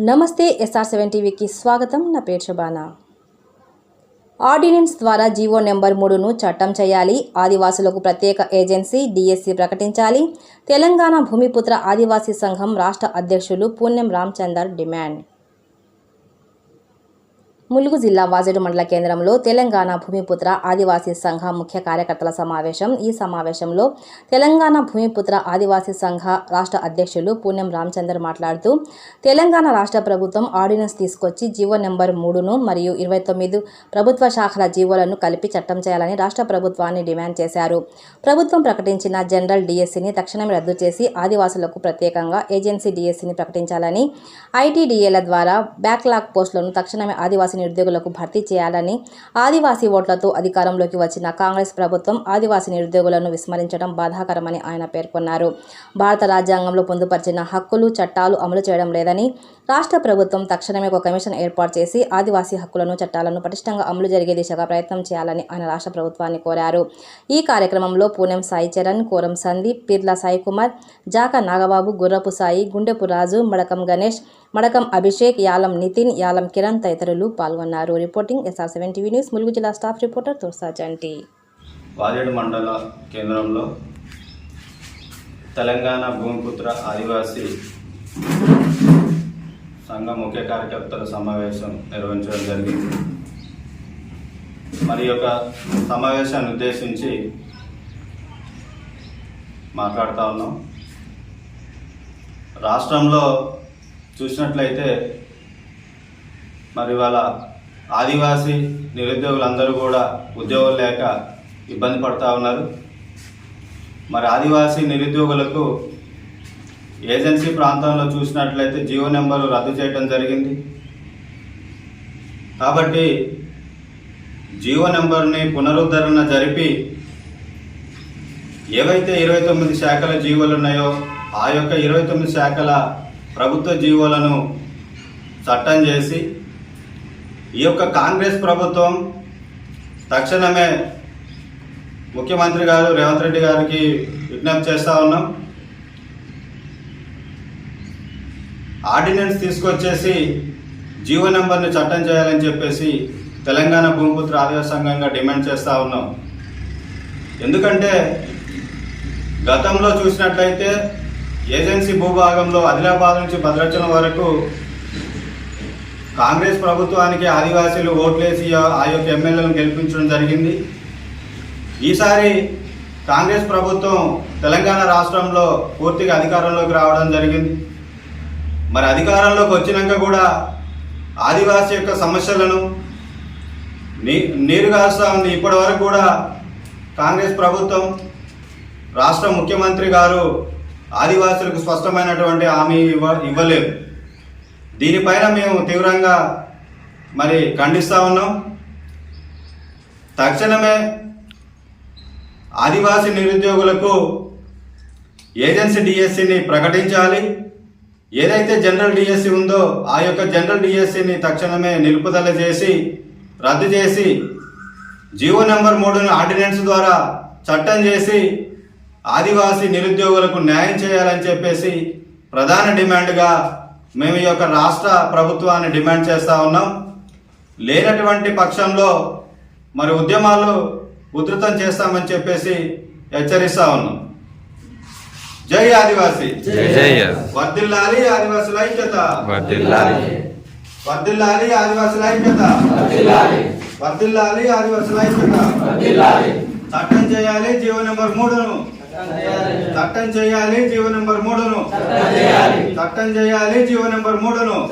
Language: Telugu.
నమస్తే ఎస్ఆర్ సెవెన్ టీవీకి స్వాగతం. నా పేరు శుభానా. ఆర్డినెన్స్ ద్వారా జీవో నెంబర్ మూడును చట్టం చేయాలి. ఆదివాసులకు ప్రత్యేక ఏజెన్సీ డిఎస్సి ప్రకటించాలి. తెలంగాణ భూమిపుత్ర ఆదివాసీ సంఘం రాష్ట్ర అధ్యక్షులు పుణ్యం రామచందర్ డిమాండ్. ములుగు జిల్లా వాజేడు మండల కేంద్రంలో తెలంగాణ భూమిపుత్ర ఆదివాసీ సంఘ ముఖ్య కార్యకర్తల సమావేశం. ఈ సమావేశంలో తెలంగాణ భూమిపుత్ర ఆదివాసీ సంఘ రాష్ట్ర అధ్యక్షులు పూణ్యం రామచందర్ మాట్లాడుతూ తెలంగాణ రాష్ట్ర ప్రభుత్వం ఆర్డినెన్స్ తీసుకొచ్చి జీవో నెంబర్ మూడును మరియు ఇరవై తొమ్మిది ప్రభుత్వ శాఖల జీవోలను కలిపి చట్టం చేయాలని రాష్ట్ర ప్రభుత్వాన్ని డిమాండ్ చేశారు. ప్రభుత్వం ప్రకటించిన జనరల్ డిఎస్సిని తక్షణమే రద్దు చేసి ఆదివాసులకు ప్రత్యేకంగా ఏజెన్సీ డిఎస్సిని ప్రకటించాలని ఐటీడీఏల ద్వారా బ్యాక్లాగ్ పోస్టులను తక్షణమే ఆదివాసీ నిరుద్యోగులకు భర్తీ చేయాలని ఆదివాసీ ఓట్లతో అధికారంలోకి వచ్చిన కాంగ్రెస్ ప్రభుత్వం ఆదివాసీ నిరుద్యోగులను విస్మరించడం బాధాకరమని ఆయన పేర్కొన్నారు. భారత రాజ్యాంగంలో పొందుపరిచిన హక్కులు చట్టాలు అమలు చేయడం లేదని రాష్ట్ర ప్రభుత్వం తక్షణమే ఒక కమిషన్ ఏర్పాటు చేసి ఆదివాసీ హక్కులను చట్టాలను పటిష్టంగా అమలు జరిగే దిశగా ప్రయత్నం చేయాలని ఆయన రాష్ట్ర ప్రభుత్వాన్ని కోరారు. ఈ కార్యక్రమంలో పూనెం సాయి చరణ్ కోరం సందీప్ పిర్లా సాయి కుమార్ జాక నాగబాబు గుర్రపు సాయి గుండెపు రాజు మడకం గణేష్ మడకం అభిషేక్ యాలం నితిన్ యాలం కిరణ్ తదితరులు పాల్గొన్నారు. Reporting SR seven TV news Mulugu జిల్లా స్టాఫ్ రిపోర్టర్ తుర్సా జంటి. వాజేడు మండల కేంద్రంలో తెలంగాణ భూమిపుత్ర ఆదివాసీ సంఘ ముఖ్య కార్యకర్తల సమావేశం నిర్వహించడం జరిగింది. మరి యొక్క సమావేశాన్ని ఉద్దేశించి మాట్లాడుతూ ఉన్నాం. రాష్ట్రంలో చూసినట్లయితే మరి వాళ్ళ ఆదివాసీ నిరుద్యోగులందరూ కూడా ఉద్యోగాలు లేక ఇబ్బంది పడుతూ ఉన్నారు. మరి ఆదివాసీ నిరుద్యోగులకు ఏజెన్సీ ప్రాంతంలో చూసినట్లయితే జియో నెంబరు రద్దు చేయడం జరిగింది. కాబట్టి జియో నెంబర్ని పునరుద్ధరణ జరిపి ఏవైతే ఇరవై తొమ్మిది శాఖల జీవోలు ఉన్నాయో ఆ యొక్క ఇరవై తొమ్మిది శాఖల ప్రభుత్వ జీవోలను చట్టం చేసి ఈ యొక్క కాంగ్రెస్ ప్రభుత్వం తక్షణమే ముఖ్యమంత్రి గారు రేవంత్ రెడ్డి గారికి విజ్ఞప్తి చేస్తూ ఉన్నాం. ఆర్డినెన్స్ తీసుకొచ్చేసి జీవో నెంబర్ని చట్టం చేయాలని చెప్పేసి తెలంగాణ భూమిపుత్ర ఆదివాసీ సంఘంగా డిమాండ్ చేస్తూ ఉన్నాం. ఎందుకంటే గతంలో చూసినట్లయితే ఏజెన్సీ భూభాగంలో ఆదిలాబాద్ నుంచి భద్రాచలం వరకు కాంగ్రెస్ ప్రభుత్వానికి ఆదివాసీలు ఓట్లేసి ఆ యొక్క ఎమ్మెల్యేలను గెలిపించడం జరిగింది. ఈసారి కాంగ్రెస్ ప్రభుత్వం తెలంగాణ రాష్ట్రంలో పూర్తిగా అధికారంలోకి రావడం జరిగింది. మరి అధికారంలోకి వచ్చినాక కూడా ఆదివాసీ యొక్క సమస్యలను నీ నీరు కాస్తా ఉంది ఇప్పటి వరకు కూడా కాంగ్రెస్ ప్రభుత్వం రాష్ట్ర ముఖ్యమంత్రి గారు ఆదివాసులకు స్పష్టమైనటువంటి హామీ ఇవ్వ ఇవ్వలేదు. దీనిపైన మేము తీవ్రంగా మరి ఖండిస్తూ ఉన్నాం. తక్షణమే ఆదివాసీ నిరుద్యోగులకు ఏజెన్సీ డిఎస్సిని ప్రకటించాలి. ఏదైతే జనరల్ డిఎస్సి ఉందో ఆ యొక్క జనరల్ డిఎస్సిని తక్షణమే నిలుపుదల చేసి రద్దు చేసి జీవో నెంబర్ మూడును ఆర్డినెన్స్ ద్వారా చట్టం చేసి ఆదివాసీ నిరుద్యోగులకు న్యాయం చేయాలని చెప్పేసి ప్రధాన డిమాండ్గా మేము ఈ యొక్క రాష్ట్ర ప్రభుత్వాన్ని డిమాండ్ చేస్తూ ఉన్నాం. లేనటువంటి పక్షంలో మరి ఉద్యమాలు ఉధృతం చేస్తామని చెప్పేసి హెచ్చరిస్తా ఉన్నాం. జై ఆదివాసీ. జై జై వర్ధిల్లాలి ఆదివాసుల ఐక్యత. వర్ధిల్లాలి. వర్ధిల్లాలి ఆదివాసుల ఐక్యత. వర్ధిల్లాలి. ఆదివాసుల ఐక్యత. చట్టం చేయాలి జీవో నెంబర్ మూడును. చట్టం చేయాలి జీవో నెంబర్ మూడును. చట్టం చేయాలి. GO number మూడును.